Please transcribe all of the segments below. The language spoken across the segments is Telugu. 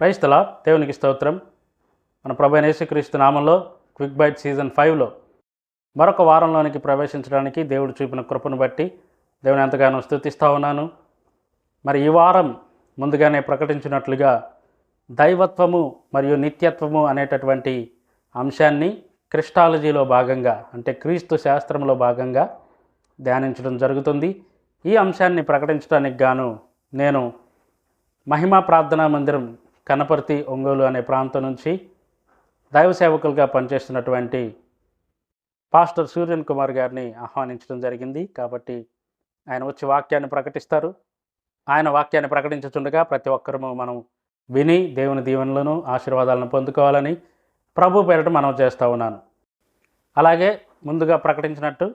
క్రైస్తల దేవునికి స్తోత్రం. మన ప్రభు యేసుక్రీస్తు నామంలో క్విక్ బైట్ సీజన్ ఫైవ్లో మరొక వారంలోనికి ప్రవేశించడానికి దేవుడు చూపిన కృపను బట్టి దేవుని ఎంతగానో స్థుతిస్తూ ఉన్నాను. మరి ఈ వారం ముందుగానే ప్రకటించినట్లుగా దైవత్వము మరియు నిత్యత్వము అనేటటువంటి అంశాన్ని క్రిస్టాలజీలో భాగంగా అంటే క్రీస్తు శాస్త్రంలో భాగంగా ధ్యానించడం జరుగుతుంది. ఈ అంశాన్ని ప్రకటించడానికి గాను నేను మహిమా ప్రార్థనా మందిరం కనపర్తి ఒంగోలు అనే ప్రాంతం నుంచి దైవ సేవకులుగా పనిచేస్తున్నటువంటి పాస్టర్ సూర్యన్ కుమార్ గారిని ఆహ్వానించడం జరిగింది. కాబట్టి ఆయన వచ్చి వాక్యాన్ని ప్రకటిస్తారు. ఆయన వాక్యాన్ని ప్రకటించుచుండగా ప్రతి ఒక్కరము మనం విని దేవుని దీవెనలను ఆశీర్వాదాలను పొందుకోవాలని ప్రభు పేరట మనం చేస్తూ ఉన్నాను. అలాగే ముందుగా ప్రకటించినట్టు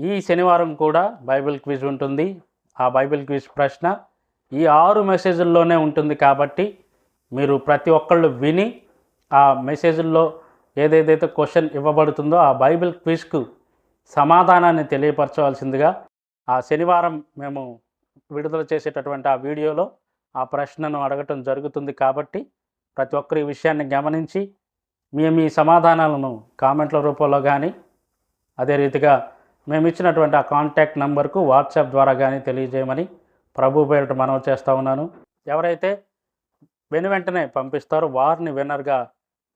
ఈ శనివారం కూడా బైబిల్ క్విజ్ ఉంటుంది. ఆ బైబిల్ క్విజ్ ప్రశ్న ఈ ఆరు మెసేజ్ల్లోనే ఉంటుంది కాబట్టి మీరు ప్రతి ఒక్కళ్ళు విని ఆ మెసేజ్ల్లో ఏదేదైతే క్వశ్చన్ ఇవ్వబడుతుందో ఆ బైబిల్ క్విజ్కు సమాధానాన్ని తెలియపరచవలసిందిగా ఆ శనివారం మేము విడుదల చేసేటటువంటి ఆ వీడియోలో ఆ ప్రశ్నను అడగటం జరుగుతుంది కాబట్టి ప్రతి ఒక్కరు ఈ విషయాన్ని గమనించి మీ మీ సమాధానాలను కామెంట్ల రూపంలో కానీ అదే రీతిగా మేము ఇచ్చినటువంటి ఆ కాంటాక్ట్ నంబర్కు వాట్సాప్ ద్వారా కానీ తెలియజేయమని ప్రభు పేరిట మనవి చేస్తూ ఉన్నాను. ఎవరైతే వెను వెంటనే పంపిస్తారు. వారిని విన్నర్గా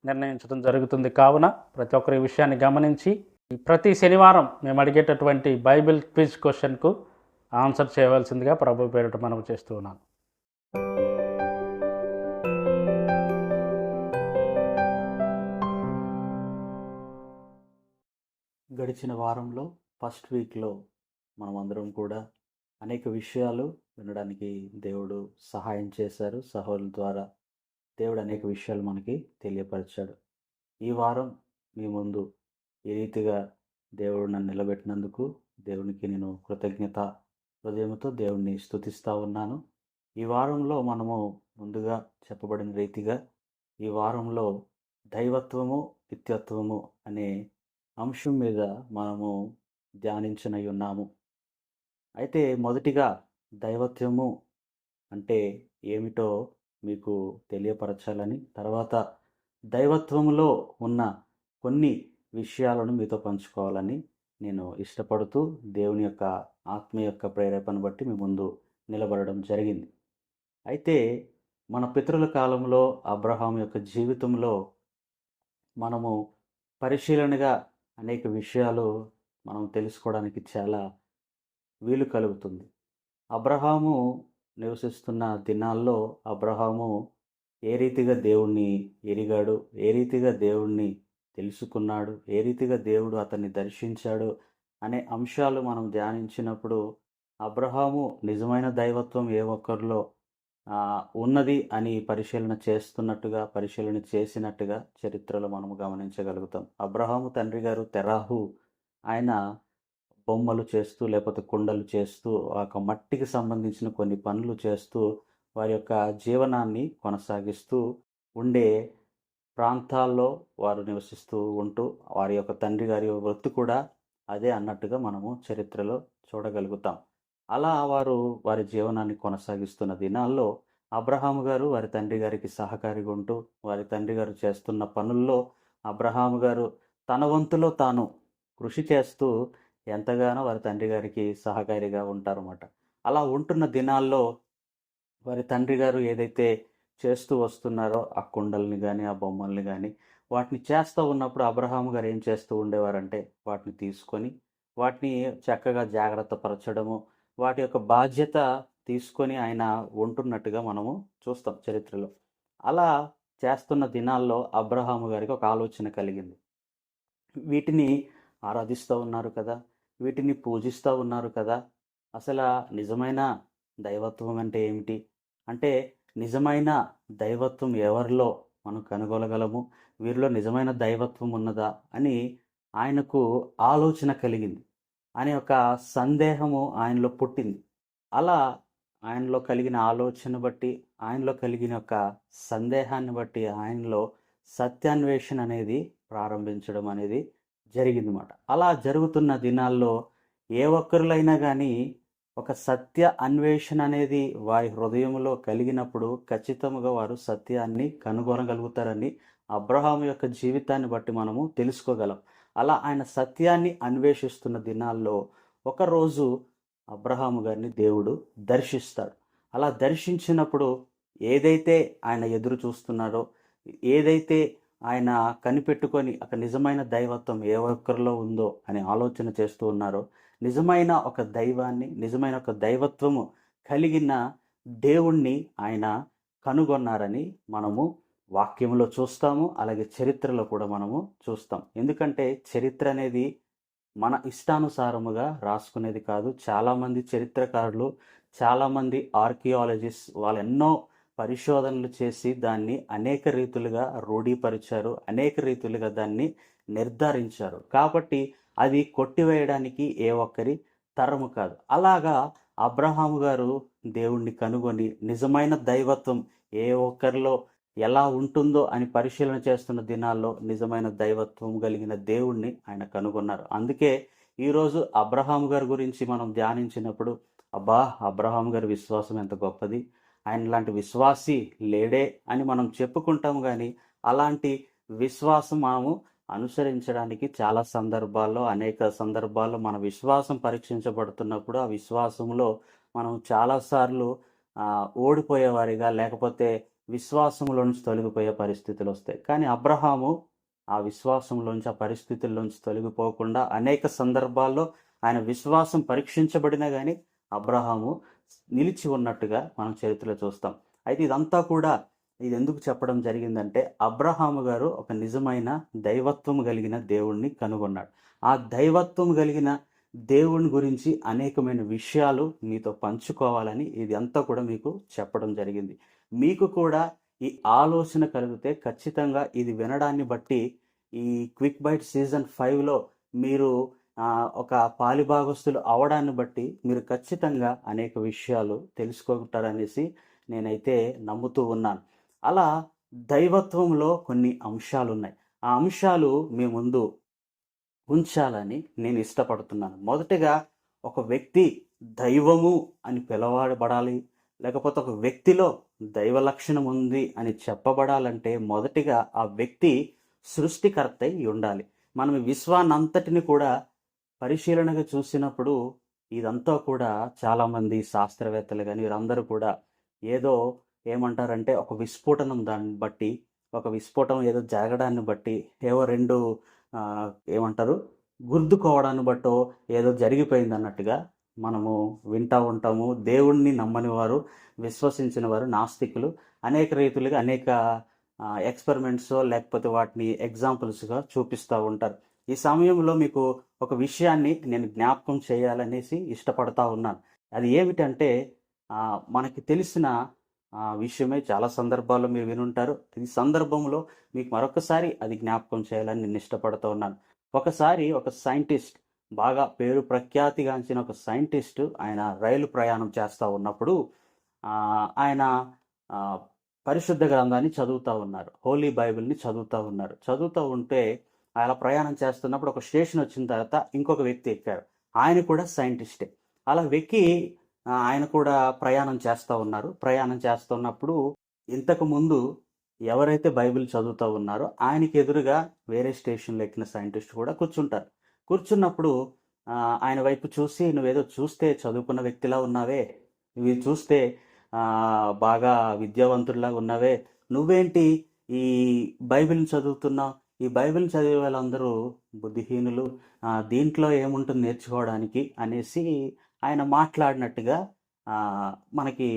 నిర్ణయించడం జరుగుతుంది. కావున ప్రతి ఒక్కరు ఈ విషయాన్ని గమనించి ప్రతి శనివారం మేము అడిగేటటువంటి బైబిల్ క్విజ్ క్వశ్చన్కు ఆన్సర్ చేయవలసిందిగా ప్రభు పేరిట మనం చేస్తూ ఉన్నాను. గడిచిన వారంలో ఫస్ట్ వీక్లో మనం అందరం కూడా అనేక విషయాలు వినడానికి దేవుడు సహాయం చేశారు. సహోల ద్వారా దేవుడు అనేక విషయాలు మనకి తెలియపరిచాడు. ఈ వారం మీ ముందు ఈ రీతిగా దేవుడు నన్ను నిలబెట్టినందుకు దేవునికి నేను కృతజ్ఞత హృదయంతో దేవుణ్ణి స్తుతిస్తూ ఉన్నాను. ఈ వారంలో మనము ముందుగా చెప్పబడిన రీతిగా ఈ వారంలో దైవత్వము నిత్యత్వము అనే అంశం మీద మనము ధ్యానించనై ఉన్నాము. అయితే మొదటిగా దైవత్వము అంటే ఏమిటో మీకు తెలియపరచాలని తర్వాత దైవత్వములో ఉన్న కొన్ని విషయాలను మీతో పంచుకోవాలని నేను ఇష్టపడుతూ దేవుని యొక్క ఆత్మ యొక్క ప్రేరేపణ బట్టి మీ ముందు నిలబడడం జరిగింది. అయితే మన పితరుల కాలంలో అబ్రహాం యొక్క జీవితంలో మనము పరిశీలనగా అనేక విషయాలు మనం తెలుసుకోవడానికి చాలా వీలు కలుగుతుంది. అబ్రహాము నివసిస్తున్న దినాల్లో అబ్రహాము ఏ రీతిగా దేవుణ్ణి ఎరిగాడు? ఏ రీతిగా దేవుణ్ణి తెలుసుకున్నాడు? ఏ రీతిగా దేవుడు అతన్ని దర్శించాడు? అనే అంశాలు మనం ధ్యానించినప్పుడు అబ్రహాము నిజమైన దైవత్వం ఏ ఒక్కరిలో ఉన్నది అని పరిశీలన చేస్తున్నట్టుగా పరిశీలన చేసినట్టుగా చరిత్రలో మనము గమనించగలుగుతాం. అబ్రహాము తండ్రి గారు తెరాహు. ఆయన బొమ్మలు చేస్తూ లేకపోతే కుండలు చేస్తూ ఆ యొక్క మట్టికి సంబంధించిన కొన్ని పనులు చేస్తూ వారి యొక్క జీవనాన్ని కొనసాగిస్తూ ఉండే ప్రాంతాల్లో వారు నివసిస్తూ ఉంటూ వారి యొక్క తండ్రి గారి వృత్తి కూడా అదే అన్నట్టుగా మనము చరిత్రలో చూడగలుగుతాం. అలా వారు వారి జీవనాన్ని కొనసాగిస్తున్న దినాల్లో అబ్రహాము గారు వారి తండ్రి గారికి సహకారిగా ఉంటూ వారి తండ్రి గారు చేస్తున్న పనుల్లో అబ్రహాము గారు తన వంతులో తాను కృషి చేస్తూ ఎంతగానో వారి తండ్రి గారికి సహకారిగా ఉంటారన్నమాట. అలా ఉంటున్న దినాల్లో వారి తండ్రి గారు ఏదైతే చేస్తూ వస్తున్నారో ఆ కుండల్ని కానీ ఆ బొమ్మల్ని కానీ వాటిని చేస్తూ ఉన్నప్పుడు అబ్రహాము గారు ఏం చేస్తూ ఉండేవారంటే వాటిని తీసుకొని వాటిని చక్కగా జాగ్రత్త పరచడము వాటి యొక్క బాధ్యత తీసుకొని ఆయన ఉంటున్నట్టుగా మనము చూస్తాం చరిత్రలో. అలా చేస్తున్న దినాల్లో అబ్రహాము గారికి ఒక ఆలోచన కలిగింది. వీటిని ఆరాధిస్తూ ఉన్నారు కదా వీటిని పూజిస్తూ ఉన్నారు కదా! అసలు నిజమైన దైవత్వం అంటే ఏమిటి? అంటే నిజమైన దైవత్వం ఎవరిలో మనం కనుగొనగలము? వీరిలో నిజమైన దైవత్వం ఉన్నదా? అని ఆయనకు ఆలోచన కలిగింది. అనే ఒక సందేహము ఆయనలో పుట్టింది. అలా ఆయనలో కలిగిన ఆలోచన బట్టి ఆయనలో కలిగిన ఒక సందేహాన్ని బట్టి ఆయనలో సత్యాన్వేషణ అనేది ప్రారంభించడం అనేది జరిగిందన్నమాట. అలా జరుగుతున్న దినాల్లో ఏ ఒక్కరులైనా కానీ ఒక సత్య అన్వేషణ అనేది వారి హృదయంలో కలిగినప్పుడు ఖచ్చితంగా వారు సత్యాన్ని కనుగొనగలుగుతారని అబ్రహాం యొక్క జీవితాన్ని బట్టి మనము తెలుసుకోగలం. అలా ఆయన సత్యాన్ని అన్వేషిస్తున్న దినాల్లో ఒకరోజు అబ్రహాము గారిని దేవుడు దర్శిస్తాడు. అలా దర్శించినప్పుడు ఏదైతే ఆయన ఎదురు చూస్తున్నాడో ఏదైతే ఆయన కనిపెట్టుకొని ఒక నిజమైన దైవత్వం ఏ ఒక్కరిలో ఉందో అని ఆలోచన చేస్తూ ఉన్నారో నిజమైన ఒక దైవాన్ని నిజమైన ఒక దైవత్వము కలిగిన దేవుణ్ణి ఆయన కనుగొన్నారని మనము వాక్యంలో చూస్తాము అలాగే చరిత్రలో కూడా మనము చూస్తాం. ఎందుకంటే చరిత్ర అనేది మన ఇష్టానుసారముగా రాసుకునేది కాదు. చాలామంది చరిత్రకారులు చాలామంది ఆర్కియాలజిస్ట్ వాళ్ళు ఎన్నో పరిశోధనలు చేసి దాన్ని అనేక రీతులుగా రూఢీపరిచారు అనేక రీతులుగా దాన్ని నిర్ధారించారు. కాబట్టి అది కొట్టివేయడానికి ఏ ఒక్కరి తరము కాదు. అలాగా అబ్రహాం గారు దేవుణ్ణి కనుగొని నిజమైన దైవత్వం ఏ ఒక్కరిలో ఎలా ఉంటుందో అని పరిశీలన చేస్తున్న దినాల్లో నిజమైన దైవత్వం కలిగిన దేవుణ్ణి ఆయన కనుగొన్నారు. అందుకే ఈరోజు అబ్రహాం గారి గురించి మనం ధ్యానించినప్పుడు అబ్బా అబ్రహాం గారి విశ్వాసం ఎంత గొప్పది. ఆయన లాంటి విశ్వాసి లేడే అని మనం చెప్పుకుంటాం కానీ అలాంటి విశ్వాసం మనము అనుసరించడానికి చాలా సందర్భాల్లో అనేక సందర్భాల్లో మన విశ్వాసం పరీక్షించబడుతున్నప్పుడు ఆ విశ్వాసంలో మనం చాలాసార్లు ఓడిపోయేవారిగా లేకపోతే విశ్వాసంలోంచి తొలగిపోయే పరిస్థితులు వస్తాయి. కానీ అబ్రహాము ఆ విశ్వాసంలోంచి ఆ పరిస్థితుల్లోంచి తొలగిపోకుండా అనేక సందర్భాల్లో ఆయన విశ్వాసం పరీక్షించబడినా కానీ అబ్రహాము నిలిచి ఉన్నట్టుగా మనం చరిత్రలో చూస్తాం. అయితే ఇదంతా కూడా ఇది ఎందుకు చెప్పడం జరిగిందంటే అబ్రహాము గారు ఒక నిజమైన దైవత్వం కలిగిన దేవుణ్ణి కనుగొన్నాడు. ఆ దైవత్వం కలిగిన దేవుని గురించి అనేకమైన విషయాలు మీతో పంచుకోవాలని ఇది అంతా కూడా మీకు చెప్పడం జరిగింది. మీకు కూడా ఈ ఆలోచన కలిగితే ఖచ్చితంగా ఇది వినడాన్ని బట్టి ఈ క్విక్ బైట్ సీజన్ ఫైవ్లో మీరు ఒక పాలిభాగస్తులు అవడాన్ని బట్టి మీరు ఖచ్చితంగా అనేక విషయాలు తెలుసుకుంటారనేసి నేనైతే నమ్ముతూ ఉన్నాను. అలా దైవత్వంలో కొన్ని అంశాలు ఉన్నాయి ఆ అంశాలు మీ ముందు ఉంచాలని నేను ఇష్టపడుతున్నాను. మొదటగా ఒక వ్యక్తి దైవము అని పిలవబడాలి లేకపోతే ఒక వ్యక్తిలో దైవ లక్షణం ఉంది అని చెప్పబడాలంటే మొదటిగా ఆ వ్యక్తి సృష్టికర్తయి ఉండాలి. మనం విశ్వానంతటిని విశ్వాన్నంతటిని కూడా పరిశీలనగా చూసినప్పుడు ఇదంతా కూడా చాలామంది శాస్త్రవేత్తలు కానీ వీరందరూ కూడా ఏదో ఏమంటారంటే ఒక విస్ఫోటనం దాన్ని బట్టి ఒక విస్ఫోటం ఏదో జరగడాన్ని బట్టి ఏవో రెండు ఏమంటారు గుర్దుకోవడాన్ని బట్టో ఏదో జరిగిపోయింది అన్నట్టుగా మనము వింటా ఉంటాము. దేవుణ్ణి నమ్మని వారు విశ్వసించిన వారు నాస్తికులు అనేక రీతులుగా అనేక ఎక్స్పెరిమెంట్స్ లేకపోతే వాటిని ఎగ్జాంపుల్స్గా చూపిస్తూ ఉంటారు. ఈ సమయంలో మీకు ఒక విషయాన్ని నేను జ్ఞాపకం చేయాలనేసి ఇష్టపడతా ఉన్నాను. అది ఏమిటంటే మనకి తెలిసిన విషయమే చాలా సందర్భాల్లో మీరు వినుంటారు. ఈ సందర్భంలో మీకు మరొకసారి అది జ్ఞాపకం చేయాలని నేను ఇష్టపడుతూ ఉన్నాను. ఒకసారి ఒక సైంటిస్ట్ బాగా పేరు ప్రఖ్యాతిగాంచిన ఒక సైంటిస్ట్ ఆయన రైలు ప్రయాణం చేస్తూ ఉన్నప్పుడు ఆయన పరిశుద్ధ గ్రంథాన్ని చదువుతూ ఉన్నారు. హోలీ బైబిల్ని చదువుతూ ఉన్నారు. చదువుతూ ఉంటే అలా ప్రయాణం చేస్తున్నప్పుడు ఒక స్టేషన్ వచ్చిన తర్వాత ఇంకొక వ్యక్తి ఎక్కారు. ఆయన కూడా సైంటిస్టే. అలా వెక్కి ఆయన కూడా ప్రయాణం చేస్తూ ఉన్నారు. ప్రయాణం చేస్తున్నప్పుడు ఇంతకు ముందు ఎవరైతే బైబిల్ చదువుతూ ఉన్నారో ఆయనకి ఎదురుగా వేరే స్టేషన్లో ఎక్కిన సైంటిస్ట్ కూడా కూర్చుంటారు. కూర్చున్నప్పుడు ఆయన వైపు చూసి నువ్వేదో చూస్తే చదువుకున్న వ్యక్తిలా ఉన్నావే. ఇవి చూస్తే బాగా విద్యావంతుడిలా ఉన్నావే. నువ్వేంటి ఈ బైబిల్ని చదువుతున్నావు? ఈ బైబిల్ చదివే వాళ్ళందరూ బుద్ధిహీనులు దీంట్లో ఏముంటుంది నేర్చుకోవడానికి అనేసి ఆయన మాట్లాడినట్టుగా మనకి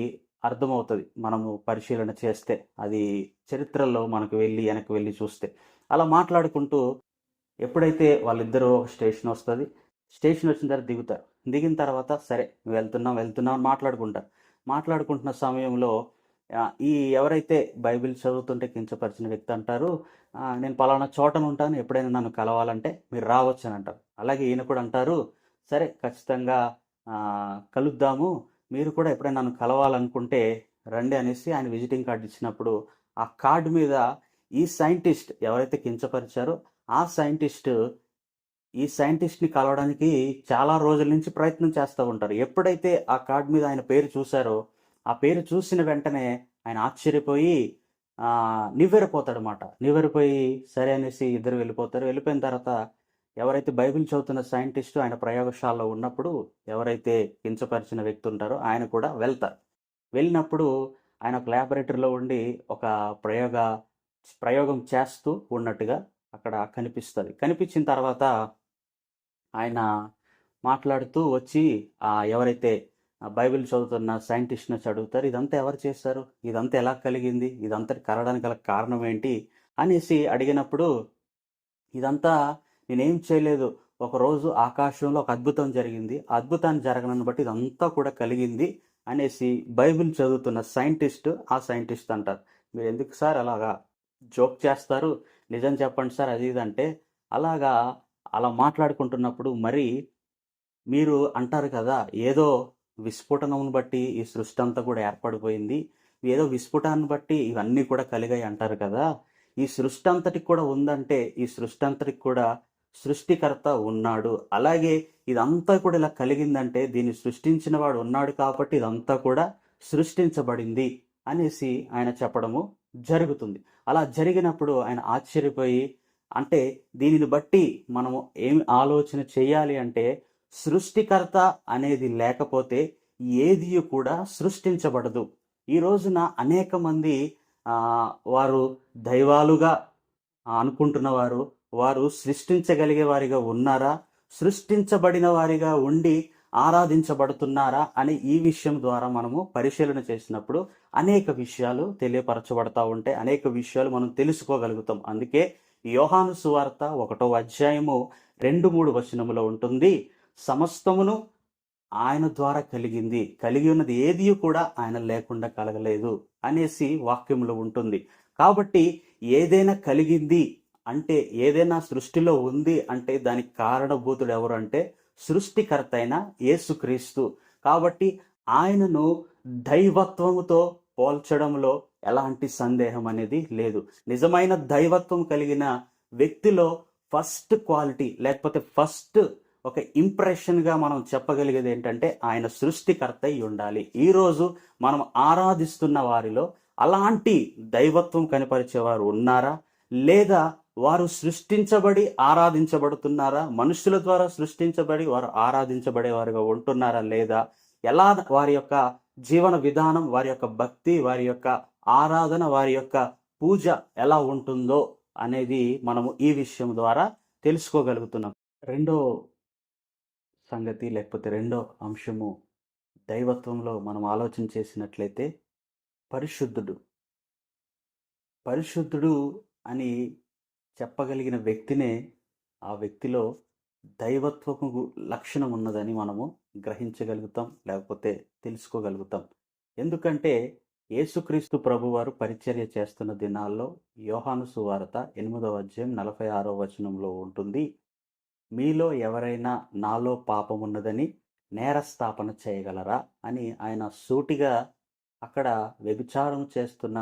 అర్థమవుతుంది. మనము పరిశీలన చేస్తే అది చరిత్రలో మనకు వెళ్ళి వెనక్కి వెళ్ళి చూస్తే. అలా మాట్లాడుకుంటూ ఎప్పుడైతే వాళ్ళిద్దరూ స్టేషన్ వస్తుంది స్టేషన్ వచ్చిన తర్వాత దిగుతారు. దిగిన తర్వాత సరే వెళ్తున్నాం వెళ్తున్నాం అని మాట్లాడుకుంటారు. మాట్లాడుకుంటున్న సమయంలో ఈ ఎవరైతే బైబిల్ చదువుతుంటే కించపరిచిన వ్యక్తి అంటారు నేను పలానా చోటను ఉంటాను ఎప్పుడైనా నన్ను కలవాలంటే మీరు రావచ్చు అని అంటారు. అలాగే ఈయన కూడా అంటారు సరే ఖచ్చితంగా కలుద్దాము మీరు కూడా ఎప్పుడైనా నన్ను కలవాలనుకుంటే రండి అనేసి ఆయన విజిటింగ్ కార్డు ఇచ్చినప్పుడు ఆ కార్డు మీద ఈ సైంటిస్ట్ ఎవరైతే కించపరిచారో ఆ సైంటిస్ట్ ఈ సైంటిస్ట్ని కలవడానికి చాలా రోజుల నుంచి ప్రయత్నం చేస్తూ ఉంటారు. ఎప్పుడైతే ఆ కార్డు మీద ఆయన పేరు చూశారో ఆ పేరు చూసిన వెంటనే ఆయన ఆశ్చర్యపోయి ఆ, నివ్వెరపోతాడు అనమాట నివ్వెరపోయి సరే అనేసి ఇద్దరు వెళ్ళిపోతారు. వెళ్ళిపోయిన తర్వాత ఎవరైతే బైబిల్ చదువుతున్న సైంటిస్టు ఆయన ప్రయోగశాలలో ఉన్నప్పుడు ఎవరైతే కించపరిచిన వ్యక్తి ఉంటారో ఆయన కూడా వెళ్తారు. వెళ్ళినప్పుడు ఆయన ఒక ల్యాబొరేటరీలో ఉండి ఒక ప్రయోగ ప్రయోగం చేస్తూ ఉన్నట్టుగా అక్కడ కనిపిస్తుంది. కనిపించిన తర్వాత ఆయన మాట్లాడుతూ వచ్చి ఎవరైతే బైబిల్ చదువుతున్న సైంటిస్ట్ని చదువుతారు అడుగుతారు ఇదంతా ఎవరు చేస్తారు ఇదంతా ఎలా కలిగింది? ఇదంతా కలగడానికి గల కారణం ఏంటి? అనేసి అడిగినప్పుడు ఇదంతా నేనేం చేయలేదు. ఒకరోజు ఆకాశంలో ఒక అద్భుతం జరిగింది. అద్భుతాన్ని జరగనని బట్టి ఇదంతా కూడా కలిగింది అనేసి బైబిల్ చదువుతున్న సైంటిస్ట్ ఆ సైంటిస్ట్ అంటారు. మీరు ఎందుకు సార్ అలాగా జోక్ చేస్తారు? నిజం చెప్పండి సార్ అది ఇది అంటే అలాగా అలా మాట్లాడుకుంటున్నప్పుడు మరి మీరు అంటారు కదా ఏదో విస్ఫోటనమును బట్టి ఈ సృష్టి అంతా కూడా ఏర్పడిపోయింది. ఏదో విస్ఫోటాన్ని బట్టి ఇవన్నీ కూడా కలిగాయి అంటారు కదా. ఈ సృష్టి అంతటికి కూడా ఉందంటే ఈ సృష్టి అంతటికి కూడా సృష్టికర్త ఉన్నాడు. అలాగే ఇదంతా కూడా ఇలా కలిగిందంటే దీన్ని సృష్టించిన వాడు ఉన్నాడు కాబట్టి ఇదంతా కూడా సృష్టించబడింది అనేసి ఆయన చెప్పడము జరుగుతుంది. అలా జరిగినప్పుడు ఆయన ఆశ్చర్యపోయి అంటే దీనిని బట్టి మనము ఏం ఆలోచన చేయాలి అంటే సృష్టికర్త అనేది లేకపోతే ఏది కూడా సృష్టించబడదు. ఈ రోజున అనేక మంది వారు దైవాలుగా అనుకుంటున్న వారు వారు సృష్టించగలిగే వారిగా ఉన్నారా? సృష్టించబడిన వారిగా ఉండి ఆరాధించబడుతున్నారా? అని ఈ విషయం ద్వారా మనము పరిశీలన చేసినప్పుడు అనేక విషయాలు తెలియపరచబడతా ఉంటే అనేక విషయాలు మనం తెలుసుకోగలుగుతాం. అందుకే యోహాను సువార్త ఒకటో అధ్యాయము రెండు మూడు వచనములో ఉంటుంది. సమస్తమును ఆయన ద్వారా కలిగింది. కలిగి ఉన్నది ఏది కూడా ఆయన లేకుండా కలగలేదు అనేసి వాక్యంలో ఉంటుంది. కాబట్టి ఏదైనా కలిగింది అంటే ఏదైనా సృష్టిలో ఉంది అంటే దానికి కారణభూతుడు ఎవరు అంటే సృష్టికర్త అయిన యేసుక్రీస్తు. కాబట్టి ఆయనను దైవత్వముతో పోల్చడంలో ఎలాంటి సందేహం అనేది లేదు. నిజమైన దైవత్వం కలిగిన వ్యక్తిలో ఫస్ట్ క్వాలిటీ లేకపోతే ఫస్ట్ ఒక ఇంప్రెషన్గా మనం చెప్పగలిగేది ఏంటంటే ఆయన సృష్టికర్త అయి ఉండాలి. ఈరోజు మనం ఆరాధిస్తున్న వారిలో అలాంటి దైవత్వం కనపరిచేవారు ఉన్నారా? లేదా వారు సృష్టించబడి ఆరాధించబడుతున్నారా? మనుషుల ద్వారా సృష్టించబడి వారు ఆరాధించబడేవారుగా ఉంటున్నారా లేదా? ఎలా వారి యొక్క జీవన విధానం వారి యొక్క భక్తి వారి యొక్క ఆరాధన వారి యొక్క పూజ ఎలా ఉంటుందో అనేది మనము ఈ విషయం ద్వారా తెలుసుకోగలుగుతున్నాం. రెండో సంగతి లేకపోతే రెండో అంశము దైవత్వంలో మనం ఆలోచన చేసినట్లయితే పరిశుద్ధుడు. పరిశుద్ధుడు అని చెప్పగలిగిన వ్యక్తినే ఆ వ్యక్తిలో దైవత్వపు లక్షణం ఉన్నదని మనము గ్రహించగలుగుతాం లేకపోతే తెలుసుకోగలుగుతాం. ఎందుకంటే యేసుక్రీస్తు ప్రభువారు పరిచర్య చేస్తున్న దినాల్లో యోహాను సువార్త ఎనిమిదవ అధ్యాయం నలభై ఆరో వచనంలో ఉంటుంది. మీలో ఎవరైనా నాలో పాపం ఉన్నదని నేరస్థాపన చేయగలరా? అని ఆయన సూటిగా అక్కడ వ్యభిచారం చేస్తున్న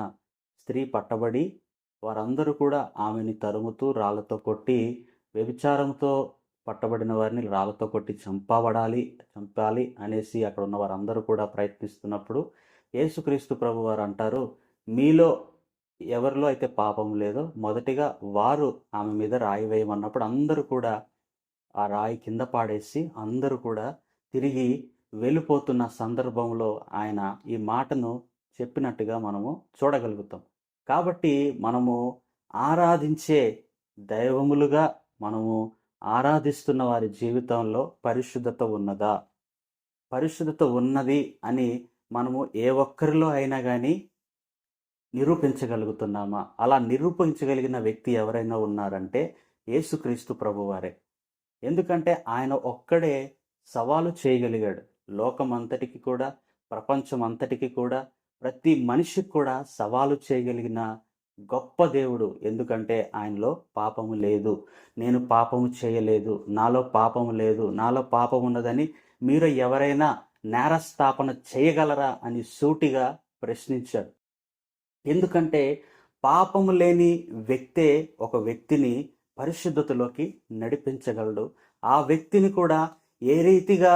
స్త్రీ పట్టబడి వారందరూ కూడా ఆమెని తరుముతూ రాళ్ళతో కొట్టి వ్యభిచారంతో పట్టబడిన వారిని రాళ్ళతో కొట్టి చంపబడాలి చంపాలి అనేసి అక్కడ ఉన్న వారందరూ కూడా ప్రయత్నిస్తున్నప్పుడు యేసుక్రీస్తు ప్రభు వారు అంటారు మీలో ఎవరిలో అయితే పాపం లేదో మొదటిగా వారు ఆమె మీద రాయి వేయమన్నప్పుడు అందరూ కూడా ఆ రాయి కింద పాడేసి అందరూ కూడా తిరిగి వెళ్ళిపోతున్న సందర్భంలో ఆయన ఈ మాటను చెప్పినట్టుగా మనము చూడగలుగుతాం. కాబట్టి మనము ఆరాధించే దైవములుగా మనము ఆరాధిస్తున్న వారి జీవితంలో పరిశుద్ధత ఉన్నదా? పరిశుద్ధత ఉన్నది అని మనము ఏ ఒక్కరిలో అయినా కానీ నిరూపించగలుగుతున్నామా? అలా నిరూపించగలిగిన వ్యక్తి ఎవరైనా ఉన్నారంటే యేసుక్రీస్తు ప్రభువారే. ఎందుకంటే ఆయన ఒక్కడే సవాలు చేయగలిగాడు. లోకమంతటికి కూడా ప్రపంచం అంతటికి కూడా ప్రతి మనిషికి కూడా సవాలు చేయగలిగిన గొప్ప దేవుడు. ఎందుకంటే ఆయనలో పాపము లేదు. నేను పాపము చేయలేదు. నాలో పాపము లేదు. నాలో పాపం ఉన్నదని మీరు ఎవరైనా నేరస్థాపన చేయగలరా అని సూటిగా ప్రశ్నించాడు. ఎందుకంటే పాపము లేని వ్యక్తే ఒక వ్యక్తిని పరిశుద్ధతలోకి నడిపించగలడు. ఆ వ్యక్తిని కూడా ఏ రీతిగా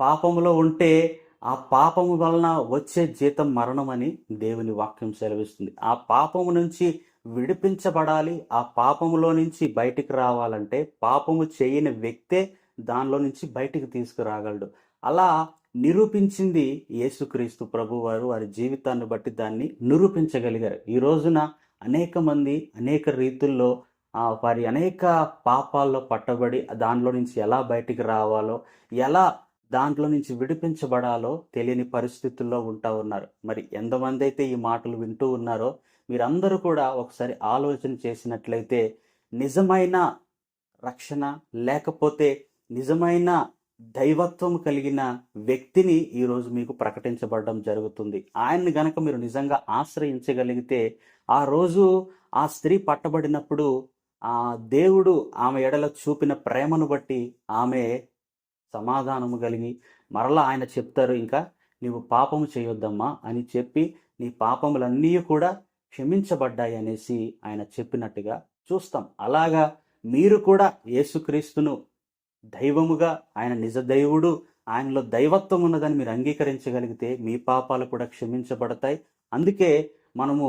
పాపములో ఉంటే ఆ పాపము వలన వచ్చే జీతం మరణం అని దేవుని వాక్యం సెలవిస్తుంది. ఆ పాపము నుంచి విడిపించబడాలి. ఆ పాపములో నుంచి బయటికి రావాలంటే పాపము చేయని వ్యక్తే దానిలో నుంచి బయటికి తీసుకురాగలడు. అలా నిరూపించింది యేసుక్రీస్తు ప్రభు వారు వారి జీవితాన్ని బట్టి దాన్ని నిరూపించగలిగారు. ఈ రోజున అనేక మంది అనేక రీతుల్లో వారి అనేక పాపాల్లో పట్టబడి దాంట్లో నుంచి ఎలా బయటికి రావాలో ఎలా దాంట్లో నుంచి విడిపించబడాలో తెలియని పరిస్థితుల్లో ఉంటా ఉన్నారు. మరి ఎంతమంది అయితే ఈ మాటలు వింటూ ఉన్నారో మీరందరూ కూడా ఒకసారి ఆలోచన చేసినట్లయితే నిజమైన రక్షణ లేకపోతే నిజమైన దైవత్వం కలిగిన వ్యక్తిని ఈరోజు మీకు ప్రకటించబడడం జరుగుతుంది. ఆయన్ని గనక మీరు నిజంగా ఆశ్రయించగలిగితే ఆ రోజు ఆ స్త్రీ పట్టబడినప్పుడు ఆ దేవుడు ఆమె ఎడల చూపిన ప్రేమను బట్టి ఆమె సమాధానము కలిగి మరలా ఆయన చెప్తారు ఇంకా నీవు పాపము చేయొద్దమ్మా అని చెప్పి నీ పాపములన్నీ కూడా క్షమించబడ్డాయి అనేసి ఆయన చెప్పినట్టుగా చూస్తాం. అలాగా మీరు కూడా యేసుక్రీస్తును దైవముగా ఆయన నిజ దైవుడు ఆయనలో దైవత్వం ఉన్నదని మీరు అంగీకరించగలిగితే మీ పాపాలు కూడా క్షమించబడతాయి. అందుకే మనము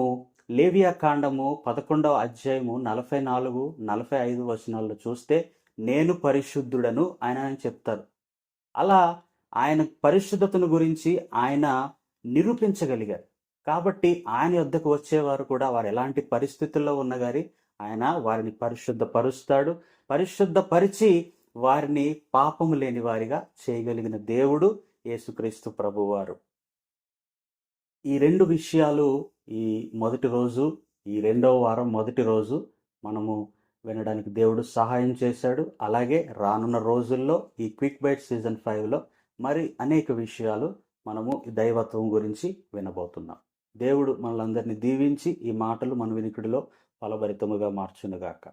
లేవియా కాండము పదకొండవ అధ్యాయము నలభై నాలుగు నలభై ఐదు వచనాల్లో చూస్తే నేను పరిశుద్ధుడను ఆయన అని చెప్తారు. అలా ఆయన పరిశుద్ధతను గురించి ఆయన నిరూపించగలిగారు. కాబట్టి ఆయన యొద్దకు వచ్చేవారు కూడా వారు ఎలాంటి పరిస్థితుల్లో ఉన్న గారి ఆయన వారిని పరిశుద్ధపరుస్తాడు. పరిశుద్ధపరిచి వారిని పాపము లేని వారిగా చేయగలిగిన దేవుడు యేసుక్రీస్తు ప్రభువారు. ఈ రెండు విషయాలు ఈ మొదటి రోజు ఈ రెండవ వారం మొదటి రోజు మనము వినడానికి దేవుడు సహాయం చేశాడు. అలాగే రానున్న రోజుల్లో ఈ క్విక్ బైట్ సీజన్ ఫైవ్లో మరి అనేక విషయాలు మనము దైవత్వం గురించి వినబోతున్నాం. దేవుడు మనలందరినీ దీవించి ఈ మాటలు మన వినికిడిలో ఫలభరితముగా మార్చునుగాక.